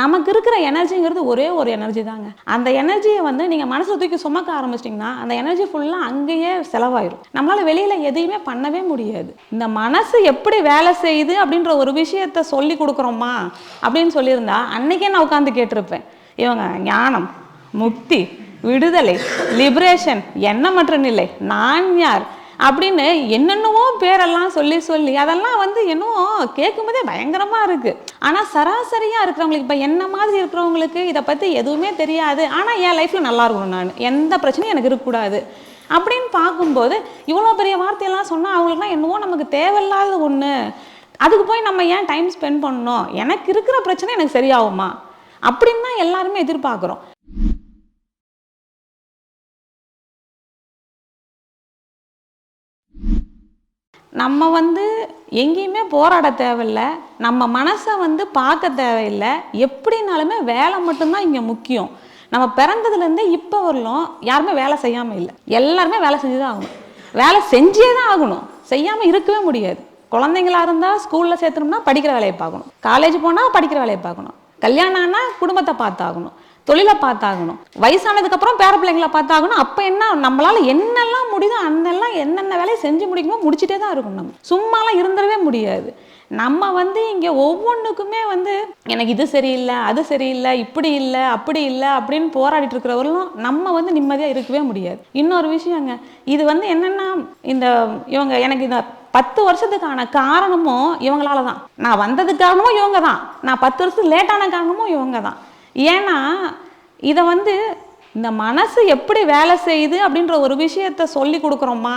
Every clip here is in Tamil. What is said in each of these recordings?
நமக்கு இருக்கிற எனர்ஜிங்கிறது ஒரே ஒரு எனர்ஜி தாங்க. அந்த எனர்ஜியை வந்து நீங்கள் மனசில் தூக்கி சுமக்க ஆரம்பிச்சிட்டிங்கன்னா அந்த எனர்ஜி ஃபுல்லாக அங்கேயே செலவாயிடும் நம்மளால் வெளியில் எதையுமே பண்ணவே முடியாது. இந்த மனசு எப்படி வேலை செய்யுது அப்படின்ற ஒரு விஷயத்த சொல்லி கொடுக்குறோமா அப்படின்னு சொல்லியிருந்தா அன்னைக்கே நான் உட்காந்து கேட்டிருப்பேன். இவங்க ஞானம் முக்தி விடுதலை லிபரேஷன் என்ன மற்றும் நிலை நான் யார்? அப்படின்னு என்னென்னவோ பேரெல்லாம் சொல்லி சொல்லி அதெல்லாம் வந்து இன்னும் கேட்கும்போதே பயங்கரமாக இருக்குது ஆனால் சராசரியாக இருக்கிறவங்களுக்கு இப்போ என்ன மாதிரி இருக்கிறவங்களுக்கு இதை பற்றி எதுவுமே தெரியாது. ஆனால் என் லைஃப்பில் நல்லா இருக்கணும் நான். எந்த பிரச்சனையும் எனக்கு இருக்கக்கூடாது. அப்படின்னு பார்க்கும்போது இவ்வளோ பெரிய வார்த்தையெல்லாம் சொன்னால் அவங்களுக்குலாம் என்னவோ நமக்கு தேவையில்லாத ஒன்று அதுக்கு போய் நம்ம ஏன் டைம் ஸ்பெண்ட் பண்ணணும்? எனக்கு இருக்கிற பிரச்சனை எனக்கு சரியாகுமா? அப்படின்னு தான் எல்லாருமே எதிர்பார்க்குறோம். நம்ம வந்து எங்கேயுமே போராட தேவையில்ல. நம்ம மனசை வந்து பார்க்க தேவையில்லை. எப்படினாலுமே வேலை மட்டும்தான் இங்கே முக்கியம். நம்ம பிறந்ததுலேருந்தே இப்போ வரலும் யாருமே வேலை செய்யாமல் இல்லை. எல்லாருமே வேலை செஞ்சு தான் ஆகணும். வேலை செஞ்சே தான் ஆகணும். செய்யாமல் இருக்கவே முடியாது. குழந்தைங்களா இருந்தால் ஸ்கூலில் சேர்த்துனோம்னா படிக்கிற வேலையை பார்க்கணும். காலேஜ் போனால் படிக்கிற வேலையை பார்க்கணும். கல்யாணம்னா குடும்பத்தை பார்த்தாகணும் தொழிலை பார்த்தாகணும். வயசானதுக்கப்புறம் பேர பிள்ளைங்களை பார்த்தாகணும். அப்போ என்ன நம்மளால் என்னெல்லாம் முடியுதோ அந்தெல்லாம் என்னென்ன வேலையை செஞ்சு முடிக்குமோ முடிச்சுட்டே தான் இருக்கணும் நம்ம. சும்மாலாம் இருந்துடவே முடியாது. நம்ம வந்து இங்கே ஒவ்வொன்றுக்குமே வந்து எனக்கு இது சரியில்லை அது சரியில்லை இப்படி இல்லை அப்படி இல்லை அப்படின்னு போராடிட்டு இருக்கிறவர்களும் நம்ம வந்து நிம்மதியாக இருக்கவே முடியாது. இன்னொரு விஷயங்க இது வந்து என்னென்னா இந்த இவங்க எனக்கு இந்த பத்து வருஷத்துக்கான காரணமும் இவங்களால தான் நான் வந்ததுக்கு காரணமும் இவங்க தான் நான் பத்து வருஷத்துக்கு லேட்டான காரணமும் இவங்க தான் ஏன்னா இதை வந்து இந்த மனசு எப்படி வேலை செய்யுது அப்படின்ற ஒரு விஷயத்த சொல்லி கொடுக்குறோமா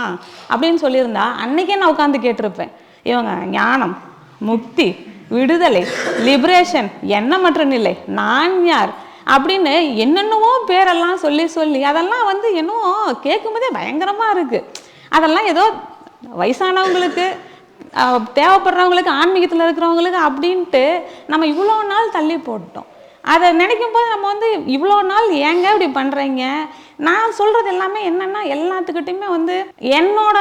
அப்படின்னு சொல்லியிருந்தா அன்னைக்கே நான் உட்காந்து கேட்டிருப்பேன். இவங்க ஞானம் முக்தி விடுதலை லிபரேஷன் எண்ணமற்ற நிலை நான் யார்? அப்படின்னு என்னென்னவோ பேரெல்லாம் சொல்லி சொல்லி அதெல்லாம் வந்து இன்னும் கேட்கும்போதே பயங்கரமாக இருக்குது அதெல்லாம் ஏதோ வயசானவங்களுக்கு தேவைப்படுறவங்களுக்கு ஆன்மீகத்தில் இருக்கிறவங்களுக்கு அப்படின்ட்டு நம்ம இவ்வளோ நாள் தள்ளி போட்டோம் அதை நினைக்கும் போது நம்ம வந்து இவ்வளோ நாள் ஏங்க இப்படி பண்ணுறீங்க நான் சொல்கிறது எல்லாமே என்னென்னா எல்லாத்துக்கிட்டையுமே வந்து என்னோட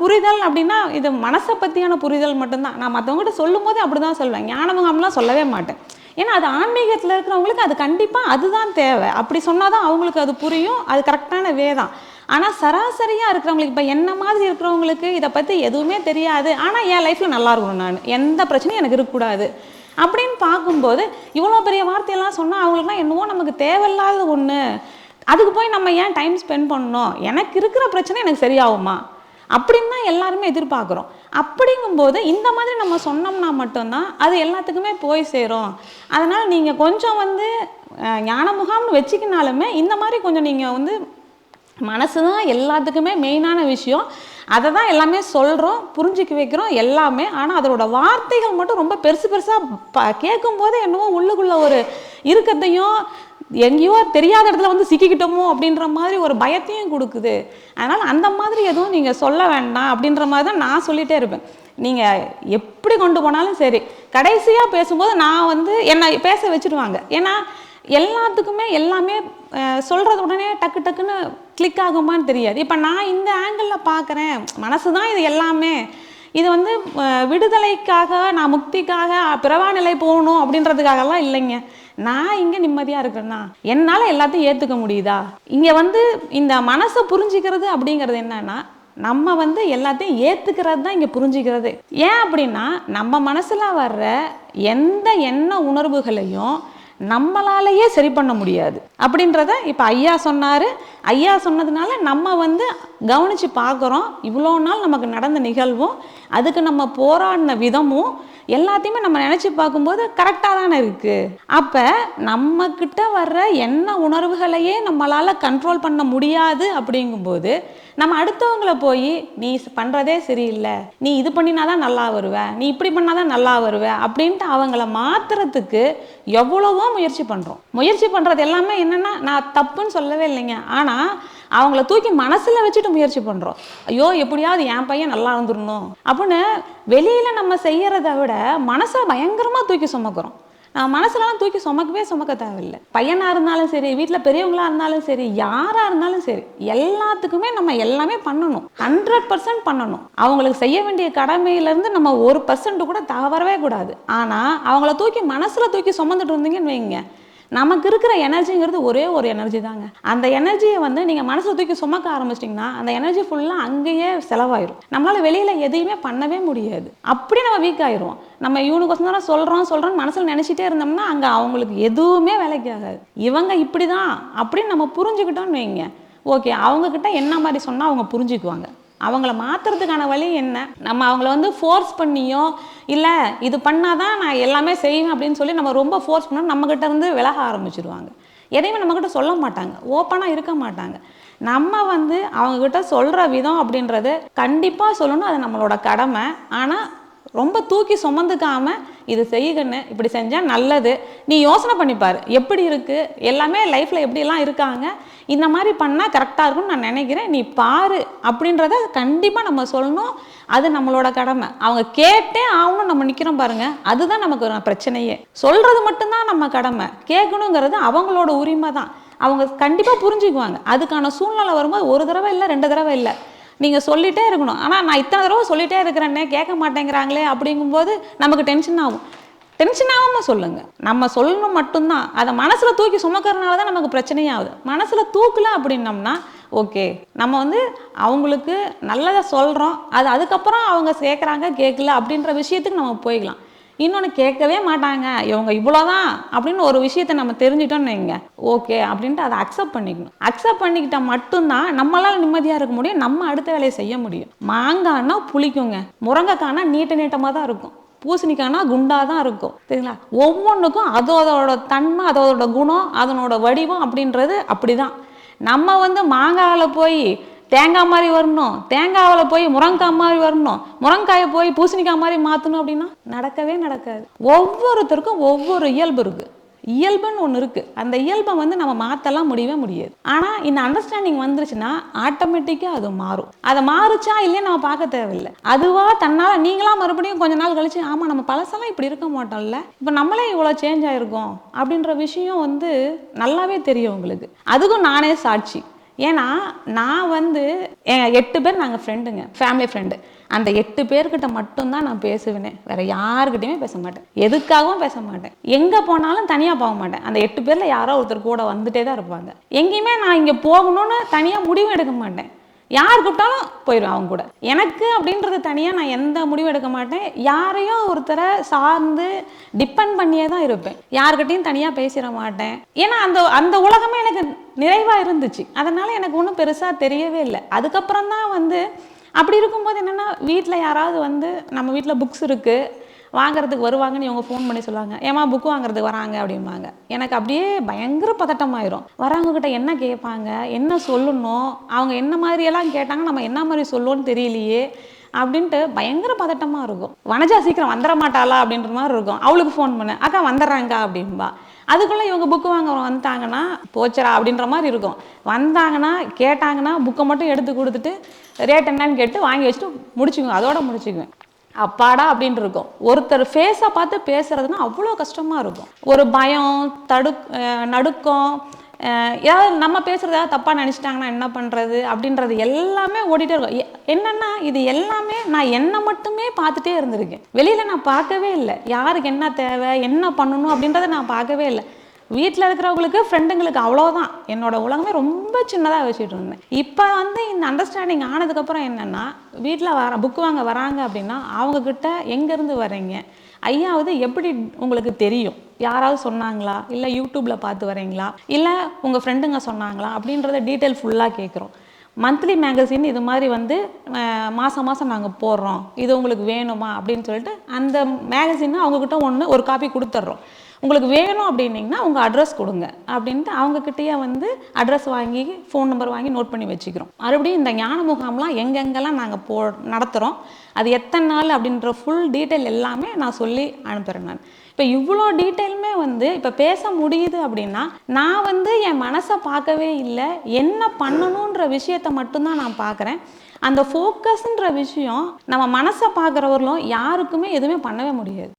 புரிதல் அப்படின்னா இது மனசை பற்றியான புரிதல் மட்டும்தான். நான் மற்றவங்ககிட்ட சொல்லும் போது அப்படி தான் சொல்லுவேன் ஞானமுகாம்லாம் சொல்லவே மாட்டேன். ஏன்னா அது ஆன்மீகத்தில் இருக்கிறவங்களுக்கு அது கண்டிப்பாக அதுதான் தேவை. அப்படி சொன்னால் தான் அவங்களுக்கு அது புரியும். அது கரெக்டான வே தான். ஆனால் சராசரியாக இருக்கிறவங்களுக்கு இப்போ என்ன மாதிரி இருக்கிறவங்களுக்கு இதை பற்றி எதுவுமே தெரியாது. ஆனால் என் லைஃப்பில் நல்லா இருக்கணும் நான். எந்த பிரச்சனையும் எனக்கு இருக்கக்கூடாது. அப்படின்னு பார்க்கும்போது இவ்வளோ பெரிய வார்த்தையெல்லாம் சொன்னால் அவங்களுக்குலாம் என்னவோ நமக்கு தேவையில்லாத ஒன்று அதுக்கு போய் நம்ம ஏன் டைம் ஸ்பெண்ட் பண்ணணும்? எனக்கு இருக்கிற பிரச்சனை எனக்கு சரியாகுமா? அப்படின்னு தான் எல்லாருமே எதிர்பார்க்குறோம். அப்படிங்கும்போது இந்த மாதிரி நம்ம சொன்னோம்னா மட்டும்தான் அது எல்லாத்துக்குமே போய் சேரும். அதனால் நீங்கள் கொஞ்சம் வந்து ஞான முகாம்னு வச்சுக்கினாலுமே இந்த மாதிரி கொஞ்சம் நீங்கள் வந்து மனசு தான் எல்லாத்துக்குமே மெயினான விஷயம். அதை தான் எல்லாமே சொல்கிறோம் புரிஞ்சுக்க வைக்கிறோம் எல்லாமே. ஆனால் அதனோட வார்த்தைகள் மட்டும் ரொம்ப பெருசு பெருசாக ப கேட்கும்போது என்னவோ உள்ளுக்குள்ள ஒரு இருக்கத்தையும் எங்கேயோ தெரியாத இடத்துல வந்து சிக்கிக்கிட்டோமோ அப்படின்ற மாதிரி ஒரு பயத்தையும் கொடுக்குது. அதனால் அந்த மாதிரி எதுவும் நீங்கள் சொல்ல வேண்டாம் அப்படின்ற மாதிரி தான் நான் சொல்லிகிட்டே இருப்பேன். நீங்கள் எப்படி கொண்டு போனாலும் சரி. கடைசியாக பேசும்போது நான் வந்து என்னை பேச வச்சுடுவாங்க ஏன்னா எல்லாத்துக்குமே எல்லாமே சொல்கிறது உடனே டக்கு டக்குன்னு கிளிக் ஆகுமான்னு தெரியாது. இப்போ நான் இந்த ஆங்கிளில் பார்க்குறேன் மனசு தான் இது எல்லாமே. இது வந்து விடுதலைக்காக நான் முக்திக்காக பிறவா நிலை போகணும் அப்படின்றதுக்காகலாம் இல்லைங்க. நான் இங்கே நிம்மதியாக இருக்கிறேன்னா என்னால் எல்லாத்தையும் ஏற்றுக்க முடியுதா? இங்கே வந்து இந்த மனசை புரிஞ்சுக்கிறது அப்படிங்கிறது என்னன்னா நம்ம வந்து எல்லாத்தையும் ஏற்றுக்கிறது தான் இங்கே புரிஞ்சுக்கிறது. ஏன் அப்படின்னா நம்ம மனசில் வர்ற எந்த எண்ண உணர்வுகளையும் நம்மளாலேயே சரி பண்ண முடியாது. அப்படின்றத இப்போ ஐயா சொன்னார். ஐயா சொன்னதுனால நம்ம வந்து கவனித்து பார்க்குறோம் இவ்வளோ நாள் நமக்கு நடந்த நிகழ்வும் அதுக்கு நம்ம போராடின விதமும் எல்லாத்தையுமே நம்ம நினச்சி பார்க்கும்போது கரெக்டாக தானே இருக்குது அப்போ நம்மக்கிட்ட வர்ற என்ன உணர்வுகளையே நம்மளால் கண்ட்ரோல் பண்ண முடியாது அப்படிங்கும்போது நம்ம அடுத்தவங்களை போய் நீ பண்ணுறதே சரியில்லை. நீ இது பண்ணினா தான் நல்லா வருவ. நீ இப்படி பண்ணாதான் நல்லா வருவ. அப்படின்ட்டு அவங்கள மாத்துறதுக்கு எவ்வளவோ முயற்சி பண்ணுறோம் முயற்சி பண்ணுறது எல்லாமே என்னென்னா நான் தப்புன்னு சொல்லவே இல்லைங்க. ஆனால் அவங்கள தூக்கி மனசில் வச்சுட்டு முயற்சி பண்ணுறோம் ஐயோ எப்படியாவது என் பையன் நல்லா இருந்துடணும் அப்படின்னு வெளியில் நம்ம செய்கிறத விட மனசை பயங்கரமாக தூக்கி சுமக்கிறோம். நான் மனசுலலாம் தூக்கி சுமக்கவே சுமக்க தேவையில்லை. பையனாக இருந்தாலும் சரி வீட்டில் பெரியவங்களாக இருந்தாலும் சரி யாராக இருந்தாலும் சரி எல்லாத்துக்குமே நம்ம எல்லாமே பண்ணணும். ஹண்ட்ரட் பர்சன்ட் பண்ணணும். அவங்களுக்கு செய்ய வேண்டிய கடமையிலேருந்து நம்ம ஒரு பர்சன்ட் கூட தவறவே கூடாது. ஆனால் அவங்கள தூக்கி மனசில் தூக்கி சுமந்துட்டு இருந்தீங்கன்னு வைங்க. நமக்கு இருக்கிற எனர்ஜிங்கிறது ஒரே ஒரு எனர்ஜி தாங்க. அந்த எனர்ஜியை வந்து நீங்கள் மனசை தூக்கி சுமக்க ஆரம்பிச்சிட்டிங்கன்னா அந்த எனர்ஜி ஃபுல்லாக அங்கேயே செலவாயிரும். நம்மளால் வெளியில் எதையுமே பண்ணவே முடியாது. அப்படி நம்ம வீக் ஆயிரும் நம்ம இவனுக்கு தான் சொல்கிறோம் சொல்கிறோம் மனசில் நினச்சிட்டே இருந்தோம்னா அங்கே அவங்களுக்கு எதுவுமே வேலைக்கு ஆகாது. இவங்க இப்படி தான் அப்படின்னு நம்ம புரிஞ்சுக்கிட்டோம்னு வைங்க. ஓகே அவங்கக்கிட்ட என்ன மாதிரி சொன்னால் அவங்க புரிஞ்சுக்குவாங்க. அவங்கள மாற்றுறதுக்கான வழி என்ன? நம்ம அவங்கள வந்து ஃபோர்ஸ் பண்ணியோ இல்லை இது பண்ணாதான் நான் எல்லாமே செய்வேன் அப்படின்னு சொல்லி நம்ம ரொம்ப ஃபோர்ஸ் பண்ணோம் நம்மக்கிட்ட இருந்து விலக ஆரம்பிச்சிருவாங்க. எதையுமே நம்மக்கிட்ட சொல்ல மாட்டாங்க. ஓப்பனாக இருக்க மாட்டாங்க. நம்ம வந்து அவங்கக்கிட்ட சொல்கிற விதம் அப்படின்றது கண்டிப்பாக சொல்லணும். அது நம்மளோட கடமை. ஆனால் ரொம்ப தூக்கி சுமந்துக்காமல் இது செய்யுங்கன்னு இப்படி செஞ்சால் நல்லது. நீ யோசனை பண்ணிப்பார் எப்படி இருக்குது எல்லாமே லைஃப்பில் எப்படிலாம் இருக்காங்க? இந்த மாதிரி பண்ணால் கரெக்டாக இருக்கும்னு நான் நினைக்கிறேன். நீ பாரு அப்படின்றத கண்டிப்பாக நம்ம சொல்லணும். அது நம்மளோட கடமை. அவங்க கேட்டே ஆகணும் நம்ம நிற்கிறோம் பாருங்கள் அதுதான் நமக்கு ஒரு பிரச்சனையே. சொல்கிறது மட்டும்தான் நம்ம கடமை. கேட்கணுங்கிறது அவங்களோட உரிமை தான் அவங்க கண்டிப்பாக புரிஞ்சுக்குவாங்க. அதுக்கான சூழ்நிலை வரும்போது ஒரு தடவை இல்லை ரெண்டு தடவை இல்லை. நீங்கள் சொல்லிட்டே இருக்கணும். ஆனால் நான் இத்தனை தடவை சொல்லிட்டே இருக்கிறேன்னே கேட்க மாட்டேங்கிறாங்களே அப்படிங்கும்போது நமக்கு டென்ஷன் ஆகும். டென்ஷன் ஆகாமல் சொல்லுங்கள் நம்ம சொல்லணும் மட்டும்தான். அதை மனசில் தூக்கி சுமக்கறனால தான் நமக்கு பிரச்சனையாகுது. மனசில் தூக்கல அப்படின்னம்னா ஓகே நம்ம வந்து அவங்களுக்கு நல்லதை சொல்கிறோம் அது அதுக்கப்புறம் அவங்க சேர்க்குறாங்க கேட்கல அப்படின்ற விஷயத்துக்கு நம்ம போய்க்கலாம். இன்னொன்று கேட்கவே மாட்டாங்க. இவங்க இவ்வளோதான் அப்படின்னு ஒரு விஷயத்தை நம்ம தெரிஞ்சிட்டோம்னு வைங்க. ஓகே அப்படின்ட்டு அதை அக்செப்ட் பண்ணிக்கணும். அக்செப்ட் பண்ணிக்கிட்டால் மட்டும்தான் நம்மளால் நிம்மதியாக இருக்க முடியும். நம்ம அடுத்த வேலையை செய்ய முடியும். மாங்காய்னா புளிக்குங்க. முருங்கைக்கானா நீட்ட நீட்டமாக தான் இருக்கும். பூசணிக்கானா குண்டாக தான் இருக்கும். சரிங்களா? ஒவ்வொன்றுக்கும் அதோட தன்மை அதோட குணம் அதனோட வடிவம் அப்படின்றது அப்படி தான் நம்ம வந்து மாங்காவில் போய் தேங்காய் மாதிரி வரணும். தேங்காவில் போய் முருங்காய் மாதிரி வரணும். முருங்காயை போய் பூசணிக்காய் மாதிரி மாற்றணும் அப்படின்னா நடக்கவே நடக்காது. ஒவ்வொருத்தருக்கும் ஒவ்வொரு இயல்பு இருக்குது இயல்புன்னு ஒன்று இருக்குது அந்த இயல்பை வந்து நம்ம மாற்றலாம் முடியவே முடியாது. ஆனால் இந்த அண்டர்ஸ்டாண்டிங் வந்துருச்சுன்னா ஆட்டோமேட்டிக்காக அது மாறும். அதை மாறுச்சா இல்லையே நம்ம பார்க்க தேவையில்லை. அதுவாக தன்னால் நீங்களாம் மறுபடியும் கொஞ்ச நாள் கழிச்சு ஆமாம் நம்ம பழசெல்லாம் இப்படி இருக்க மாட்டோம்ல. இப்போ நம்மளே இவ்வளோ சேஞ்ச் ஆகிருக்கோம் அப்படின்ற விஷயம் வந்து நல்லாவே தெரியும் உங்களுக்கு. அதுக்கும் நானே சாட்சி. ஏன்னா நான் வந்து எட்டு பேர் நாங்கள் ஃப்ரெண்டுங்க ஃபேமிலி ஃப்ரெண்டு அந்த எட்டு பேர்கிட்ட மட்டும்தான் நான் பேசுவேன். வேற யாருக்கிட்டையுமே பேச மாட்டேன். எதுக்காகவும் பேச மாட்டேன். எங்கே போனாலும் தனியாக போக மாட்டேன். அந்த எட்டு பேரில் யாரோ ஒருத்தர் கூட வந்துட்டே தான் இருப்பாங்க. எங்கேயுமே நான் இங்கே போகணும்னு தனியாக முடிவு எடுக்க மாட்டேன். யார் கூப்பிட்டாலும் போயிடுவேன் அவங்க கூட. எனக்கு அப்படின்றது தனியாக நான் எந்த முடிவும் எடுக்க மாட்டேன். யாரையும் ஒருத்தரை சார்ந்து டிபெண்ட் பண்ணியே தான் இருப்பேன். யாருக்கிட்டையும் தனியாக பேசிட மாட்டேன். ஏன்னா அந்த அந்த உலகமே எனக்கு நிறைவாக இருந்துச்சு. அதனால் எனக்கு ஒன்றும் பெருசாக தெரியவே இல்லை. அதுக்கப்புறம் தான் வந்து அப்படி இருக்கும்போது என்னென்னா வீட்டில் யாராவது வந்து நம்ம வீட்டில் புக்ஸ் இருக்குது வாங்குறதுக்கு வருவாங்கன்னு இவங்க ஃபோன் பண்ணி சொல்லுவாங்க. ஏமா புக்கு வாங்குறதுக்கு வராங்க அப்படிம்பாங்க. எனக்கு அப்படியே பயங்கர பதட்டமாயிரும். வரவங்க கிட்ட என்ன கேட்பாங்க? என்ன சொல்லணும்? அவங்க என்ன மாதிரியெல்லாம் கேட்டாங்க? நம்ம என்ன மாதிரி சொல்லுவோன்னு தெரியலையே அப்படின்ட்டு பயங்கர பதட்டமாக இருக்கும். வனஜா சீக்கிரம் வந்துட மாட்டாளா? அப்படின்ற மாதிரி இருக்கும். அவளுக்கு ஃபோன் பண்ணு. அக்கா வந்துடுறாங்க அப்படின்பா அதுக்குள்ளே இவங்க புக்கு வாங்க வந்துட்டாங்கன்னா போச்சரா அப்படின்ற மாதிரி இருக்கும். வந்தாங்கன்னா கேட்டாங்கன்னா புக்கை மட்டும் எடுத்து கொடுத்துட்டு ரேட் என்னன்னு கேட்டு வாங்கி வச்சுட்டு முடிச்சுக்குவேன். அதோட முடிச்சுக்குவேன். அப்பாடா அப்படின்னு இருக்கும். ஒருத்தர் ஃபேஸை பார்த்து பேசுறதுன்னா அவ்வளோ கஷ்டமாக இருக்கும். ஒரு பயம் தடுக் நடுக்கம் ஏதாவது நம்ம பேசுறது ஏதாவது தப்பாக நினச்சிட்டாங்கன்னா என்ன பண்ணுறது அப்படின்றது எல்லாமே ஓடிட்டே இருக்கும். எ- இது எல்லாமே நான் என்னை மட்டுமே பார்த்துட்டே இருந்திருக்கேன். வெளியில் நான் பார்க்கவே இல்லை. யாருக்கு என்ன தேவை என்ன பண்ணணும் அப்படின்றத நான் பார்க்கவே இல்லை. வீட்டில் இருக்கிறவங்களுக்கு ஃப்ரெண்டுங்களுக்கு அவ்வளோதான் என்னோட உலகமே ரொம்ப சின்னதாக வச்சுட்டு இருந்தேன். இப்போ வந்து இந்த அண்டர்ஸ்டாண்டிங் ஆனதுக்கப்புறம் என்னென்னா வீட்டில் வர புக்கு வாங்க வராங்க அப்படின்னா அவங்கக்கிட்ட எங்கேருந்து வரீங்க ஐயாவது எப்படி உங்களுக்கு தெரியும்? யாராவது சொன்னாங்களா? இல்லை யூடியூப்பில் பார்த்து வரீங்களா இல்லை உங்கள் ஃப்ரெண்டுங்க சொன்னாங்களா? அப்படின்றத டீட்டெயில் ஃபுல்லாக கேட்குறோம் மந்த்லி மேகசின் இது மாதிரி வந்து மாதம் மாதம் நாங்கள் போடுறோம். இது உங்களுக்கு வேணுமா அப்படின்னு சொல்லிட்டு அந்த மேகசின்னு அவங்கக்கிட்ட ஒன்று ஒரு காப்பி கொடுத்துட்றோம். உங்களுக்கு வேணும் அப்படின்னீங்கன்னா உங்கள் அட்ரஸ் கொடுங்க. அப்படின்ட்டு அவங்கக்கிட்டேயே வந்து அட்ரஸ் வாங்கி ஃபோன் நம்பர் வாங்கி நோட் பண்ணி வச்சுக்கிறோம். மறுபடியும் இந்த ஞான முகாம்லாம் எங்கெங்கெல்லாம் நாங்கள் போ நடத்துகிறோம் அது எத்தனை நாள் அப்படின்ற ஃபுல் டீட்டெயில் எல்லாமே நான் சொல்லி அனுப்புகிறேன் நான். இப்போ இவ்வளோ டீட்டெயிலுமே வந்து இப்போ பேச முடியுது அப்படின்னா நான் வந்து என் மனசை பார்க்கவே இல்லை. என்ன பண்ணணுன்ற விஷயத்தை மட்டும்தான் நான் பார்க்குறேன். அந்த ஃபோக்கஸ்ன்ற விஷயம் நம்ம மனசை பார்க்குறவர்களும் யாருக்குமே எதுவுமே பண்ணவே முடியாது.